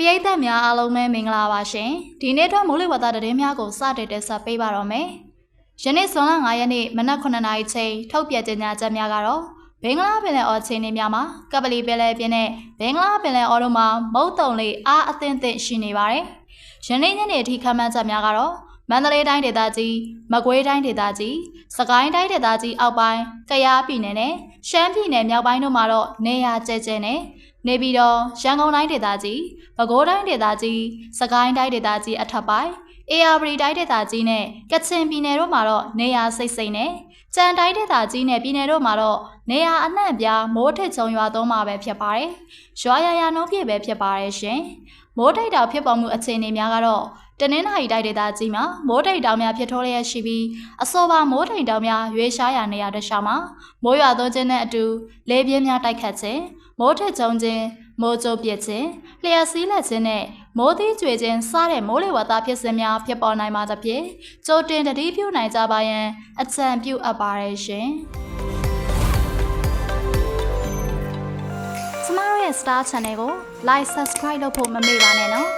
ပရိသတ်များအားလုံးပဲမင်္ဂလာပါရှင်ဒီနေ့တော့မိုးလေဝသသတင်းများကိုစတင်တက်ဆက်ပေးပါတော့မယ်ယနေ့ဇွန်လ9ရက်နေ့မနက်9:00နာရီချိန်ထုတ်ပြန်ကြေညာချက်များကတော့ဘင်္ဂလားပင်လယ်အော်ချင်းနေများမှာကပလီပင်လယ်ပြင်နဲ့ဘင်္ဂလားပင်လယ်အော်တို့မှာမုတ်တုံလေးအားအသင့်သင့်ရှိနေပါတယ်ယနေ့ညနေအထိခန့်မှန်းချက်များကတော့ မန္တလေးတိုင်းဒေသကြီးမကွေးတိုင်းဒေသကြီးစကိုင်းတိုင်းဒေသကြီးအောက်ပိုင်းကယားပြည်နယ်နဲ့ရှမ်းပြည်နယ်မြောက်ပိုင်းတို့မှာတော့နေရာကျဲကျဲနဲ့နေပြီးတော့ရန်ကုန်တိုင်းဒေသကြီးပဲခူးတိုင်းဒေသကြီးစကိုင်းတိုင်းဒေသကြီးအထက်ပိုင်းအေရပရီတိုင်းဒေသကြီးနဲ့ကချင်ပြည်နယ်တို့မှာတော့နေရာစိတ်စိတ်နဲ့ကြံတိုင်းဒေသကြီးနဲ့ပြည်နယ်တို့မှာတော့ နေရာအနှံ့အပြားမိုးထစ်ချုံရွာသွန်းမှာပဲဖြစ်ပါတယ်။ရွာရရနှုံးပြည့်ပဲဖြစ်ပါတယ်ရှင်။မိုးတိတ်တောင်ဖြစ်ပေါ်မှုအခြေအနေများကတော့တနင်္လာရီတိုက်ဒေသကြီးမှာမိုးတိတ်တောင်များဖြစ်ထွန်းလျက်ရှိပြီးအစောပါမိုးတိတ်တောင်များရွေးရှားရာနေရာတစ်ခြားမှာမိုးရွာသွန်းခြင်းနဲ့အတူလေပြင်းများတိုက်ခတ်ခြင်းမိုးထစ်ချုံခြင်းမိုးကြိုးပြစ်ခြင်းလျှက်စီးလက်ခြင်းနဲ့မိုးသီးကျွေခြင်းစတဲ့မိုးလေဝသဖြစ်စဉ်များဖြစ်ပေါ်နိုင်မှာသဖြင့်ကြိုတင်တတိပြုနိုင်ကြပါရန်အကြံပြုအပ်ပါတယ်ရှင် Star Channel ကို Like Subscribe လုပ်ဖို့မမေ့ပါနဲ့နော်